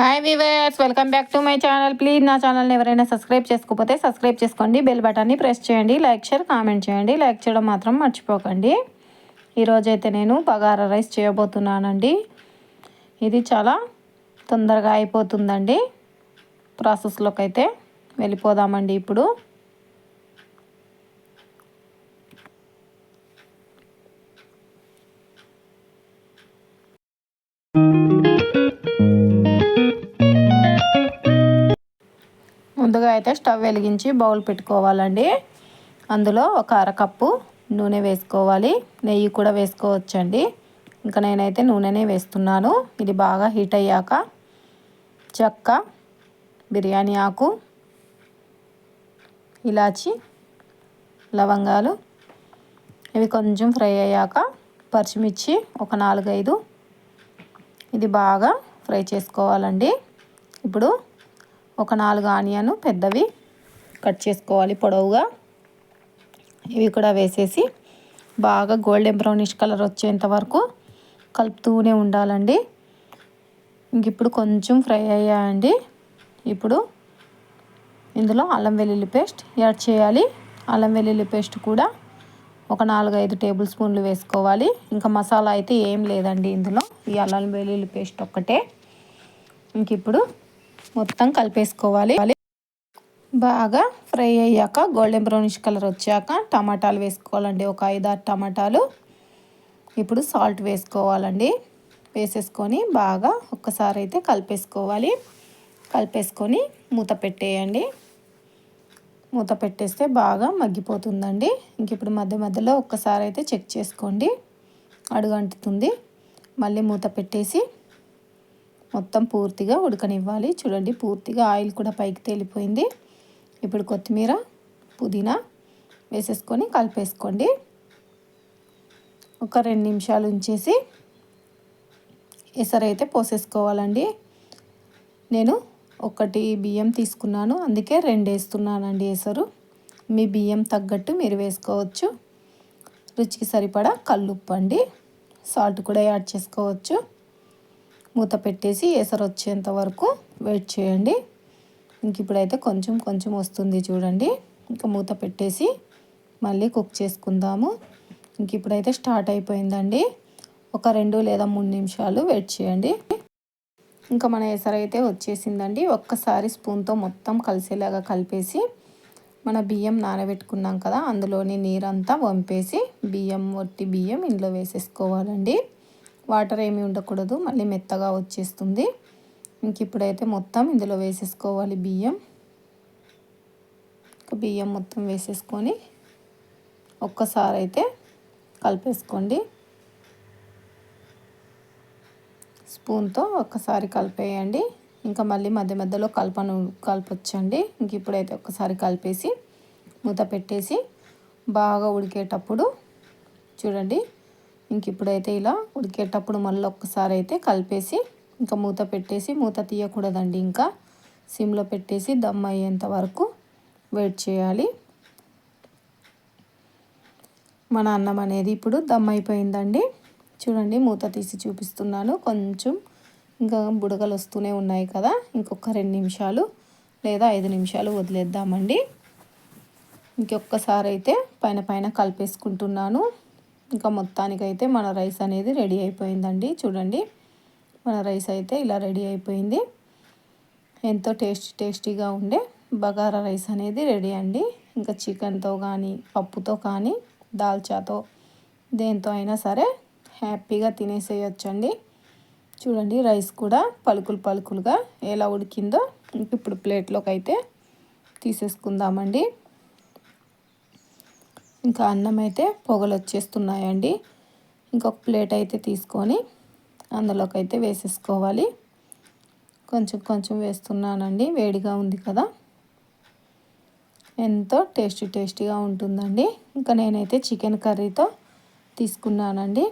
Hi viewers welcome back to my channel please నా ఛానల్ని ఎవరైనా సబ్స్క్రైబ్ చేసుకోకపోతే సబ్స్క్రైబ్ చేసుకోండి. బెల్ బటన్ని ప్రెస్ చేయండి. లైక్ షేర్ కామెంట్ చేయండి. లైక్ చేయడం మాత్రం మర్చిపోకండి. ఈరోజైతే నేను బగారా రైస్ చేయబోతున్నానండి. ఇది చాలా తొందరగా అయిపోతుందండి. ప్రాసెస్లోకి అయితే వెళ్ళిపోదామండి ఇప్పుడు. ముందుగా అయితే స్టవ్ వెలిగించి బౌల్ పెట్టుకోవాలండి. అందులో ఒక అరకప్పు నూనె వేసుకోవాలి. నెయ్యి కూడా వేసుకోవచ్చండి. ఇంకా నేనైతే నూనెనే వేస్తున్నాను. ఇది బాగా హీట్ అయ్యాక చెక్క బిర్యానీ ఆకు ఇలాచి లవంగాలు ఇవి కొంచెం ఫ్రై అయ్యాక పచ్చిమిర్చి ఒక నాలుగైదు. ఇది బాగా ఫ్రై చేసుకోవాలండి. ఇప్పుడు ఒక నాలుగు ఆనియన్ పెద్దవి కట్ చేసుకోవాలి పొడవుగా. ఇవి కూడా వేసేసి బాగా గోల్డెన్ బ్రౌనిష్ కలర్ వచ్చేంత వరకు కలుపుతూనే ఉండాలండి. ఇంక ఇప్పుడు కొంచెం ఫ్రై అయ్యాయండి. ఇప్పుడు ఇందులో అల్లం వెల్లుల్లి పేస్ట్ యాడ్ చేయాలి. అల్లం వెల్లుల్లి పేస్ట్ కూడా ఒక నాలుగు ఐదు టేబుల్ స్పూన్లు వేసుకోవాలి. ఇంకా మసాలా అయితే ఏం లేదండి ఇందులో. ఈ అల్లం వెల్లుల్లి పేస్ట్ ఒక్కటే. ఇంక ఇప్పుడు మొత్తం కలిపేసుకోవాలి. బాగా ఫ్రై అయ్యాక గోల్డెన్ బ్రౌనిష్ కలర్ వచ్చాక టమాటాలు వేసుకోవాలండి. ఒక ఐదారు టమాటాలు. ఇప్పుడు సాల్ట్ వేసుకోవాలండి. వేసేసుకొని బాగా ఒక్కసారి అయితే కలిపేసుకోవాలి. కలిపేసుకొని మూత పెట్టేయండి. మూత పెట్టేస్తే బాగా మగ్గిపోతుందండి. ఇంక ఇప్పుడు మధ్య మధ్యలో ఒక్కసారి అయితే చెక్ చేసుకోండి. అడుగంటుతుంది. మళ్ళీ మూత పెట్టేసి మొత్తం పూర్తిగా ఉడకనివ్వాలి. చూడండి పూర్తిగా ఆయిల్ కూడా పైకి తేలిపోయింది. ఇప్పుడు కొత్తిమీర పుదీనా వేసేసుకొని కలిపేసుకోండి. ఒక రెండు నిమిషాలు ఉంచేసి ఎసరైతే పోసేసుకోవాలండి. నేను ఒకటి బియ్యం తీసుకున్నాను. అందుకే రెండు వేస్తున్నానండి ఎసరు. మీ బియ్యం తగ్గట్టు మీరు వేసుకోవచ్చు. రుచికి సరిపడా కల్లుప్పు అండి. సాల్ట్ కూడా యాడ్ చేసుకోవచ్చు. మూత పెట్టేసి ఎసరు వచ్చేంత వరకు వెయిట్ చేయండి. ఇంక ఇప్పుడైతే కొంచెం కొంచెం వస్తుంది చూడండి. ఇంకా మూత పెట్టేసి మళ్ళీ కుక్ చేసుకుందాము. ఇంక ఇప్పుడైతే స్టార్ట్ అయిపోయిందండి. ఒక రెండు లేదా మూడు నిమిషాలు వెయిట్ చేయండి. ఇంకా మన ఎసరైతే వచ్చేసిందండి. ఒక్కసారి స్పూన్తో మొత్తం కలిసేలాగా కలిపేసి మన బియ్యం నానబెట్టుకున్నాం కదా అందులోని నీరంతా వంపేసి బియ్యం వట్టి బియ్యం ఇందులో వేసేసుకోవాలండి. వాటర్ ఏమీ ఉండకూడదు మళ్ళీ మెత్తగా వచ్చేస్తుంది. ఇంక ఇప్పుడైతే మొత్తం ఇందులో వేసేసుకోవాలి బియ్యం. బియ్యం మొత్తం వేసేసుకొని ఒక్కసారి అయితే కలిపేసుకోండి. స్పూన్తో ఒక్కసారి కలిపేయండి. ఇంకా మళ్ళీ మధ్య మధ్యలో కలపను కలపొచ్చండి. ఇంక ఇప్పుడైతే ఒక్కసారి కలిపేసి మూత పెట్టేసి బాగా ఉడికేటప్పుడు చూడండి ఇంక ఇప్పుడైతే ఇలా ఉడికేటప్పుడు మళ్ళీ ఒక్కసారి అయితే కలిపేసి ఇంకా మూత పెట్టేసి మూత తీయకూడదండి. ఇంకా సిమ్లో పెట్టేసి దమ్ అయ్యేంత వరకు వెయిట్ చేయాలి. మన అన్నం అనేది ఇప్పుడు దమ్ అయిపోయిందండి. చూడండి మూత తీసి చూపిస్తున్నాను. కొంచెం ఇంకా బుడగలు వస్తూనే ఉన్నాయి కదా. ఇంకొక రెండు నిమిషాలు లేదా ఐదు నిమిషాలు వదిలేద్దామండి. ఇంకొకసారి అయితే పైన పైన కలిపేసుకుంటున్నాను. ఇంకా మొత్తానికైతే మన రైస్ అనేది రెడీ అయిపోయిందండి. చూడండి. మన రైస్ అయితే ఇలా రెడీ అయిపోయింది. ఎంతో టేస్టీ టేస్టీగా ఉండే బగారా రైస్ అనేది రెడీ అండి. ఇంకా చికెన్తో కానీ పప్పుతో కానీ దాల్చాతో దేంతో అయినా సరే హ్యాపీగా తినేసేయచ్చండి. చూడండి రైస్ కూడా పలుకులు పలుకులుగా ఎలా ఉడికిందో. ఇప్పుడు ప్లేట్లోకి అయితే తీసేసుకుందామండి. ఇంకా అన్నం అయితే పొగలు వచ్చేస్తున్నాయండి ఇంకొక ప్లేట్ అయితే తీసుకొని అందులోకి అయితే వేసేసుకోవాలి. కొంచెం కొంచెం వేస్తున్నానండి. వేడిగా ఉంది కదా. ఎంతో టేస్టీ టేస్టీగా ఉంటుందండి. ఇంకా నేనైతే చికెన్ కర్రీతో తీసుకున్నానండి.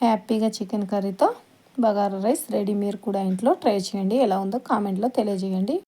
హ్యాపీగా చికెన్ కర్రీతో బగారా రైస్ రెడీ. మీరు కూడా ఇంట్లో ట్రై చేయండి. ఎలా ఉందో కామెంట్లో తెలియజేయండి.